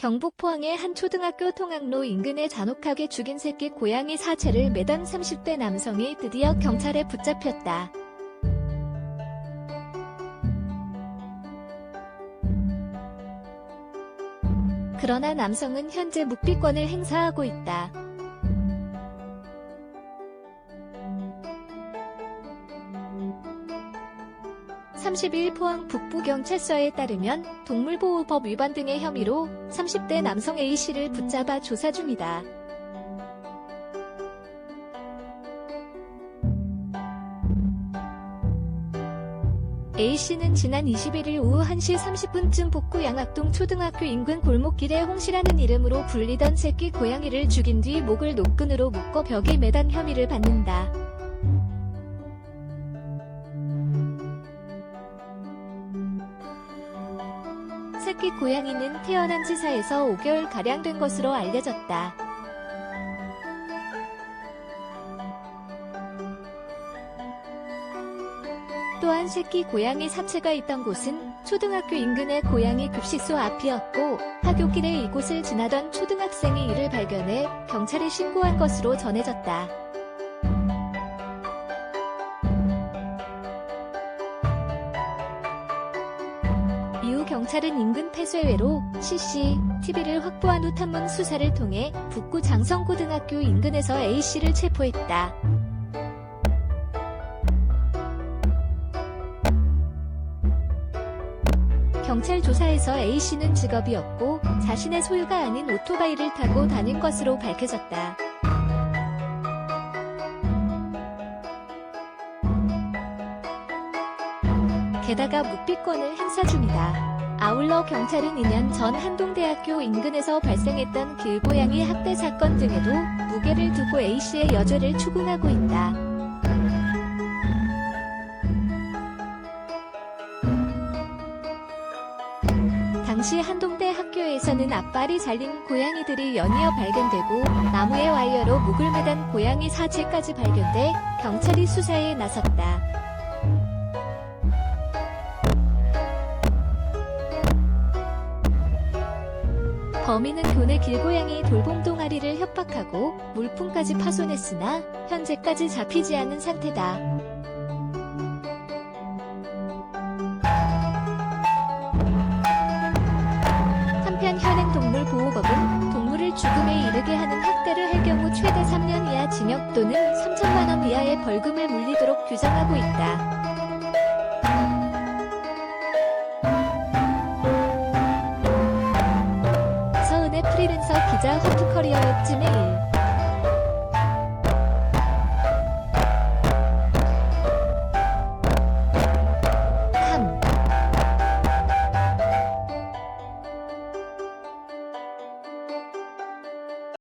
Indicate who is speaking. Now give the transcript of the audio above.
Speaker 1: 경북 포항의 한 초등학교 통학로 인근에 잔혹하게 죽인 새끼 고양이 사체를 매단 30대 남성이 드디어 경찰에 붙잡혔다. 그러나 남성은 현재 묵비권을 행사하고 있다. (30일) 포항 북부경찰서에 따르면 동물보호법 위반 등의 혐의로 (30대) 남성 A씨를 붙잡아 조사 중이다. A씨는 지난 21일 오후 1시 30분쯤 북구 양학동 초등학교 인근 골목길에 홍씨라는 이름으로 불리던 새끼 고양이를 죽인 뒤 목을 노끈으로 묶어 벽에 매단 혐의를 받는다. 새끼 고양이는 태어난 지 4에서 5개월가량 된 것으로 알려졌다. 또한 새끼 고양이 사체가 있던 곳은 초등학교 인근의 고양이 급식소 앞이었고 학교길에 이곳을 지나던 초등학생이 이를 발견해 경찰에 신고한 것으로 전해졌다. 경찰은 인근 폐쇄외로 CCTV를 확보한 후 탐문 수사를 통해 북구 장성고등학교 인근에서 A씨를 체포했다. 경찰 조사에서 A씨는 직업이 없고 자신의 소유가 아닌 오토바이를 타고 다닌 것으로 밝혀졌다. 게다가 묵비권을 행사 중이다. 아울러 경찰은 2년 전 한동대학교 인근에서 발생했던 길고양이 학대 사건 등에도 무게를 두고 A씨의 여죄를 추궁하고 있다. 당시 한동대 학교에서는 앞발이 잘린 고양이들이 연이어 발견되고 나무에 와이어로 목을 매단 고양이 사체까지 발견돼 경찰이 수사에 나섰다. 범인은 교내 길고양이 돌봄 동아리를 협박하고 물품까지 파손했으나 현재까지 잡히지 않은 상태다. 한편 현행 동물보호법은 동물을 죽음에 이르게 하는 학대를 할 경우 최대 3년 이하 징역 또는 3천만 원 이하의 벌금을 물리도록 규정하고 있다. 프리랜서 기자 허투커리어 웹진의 일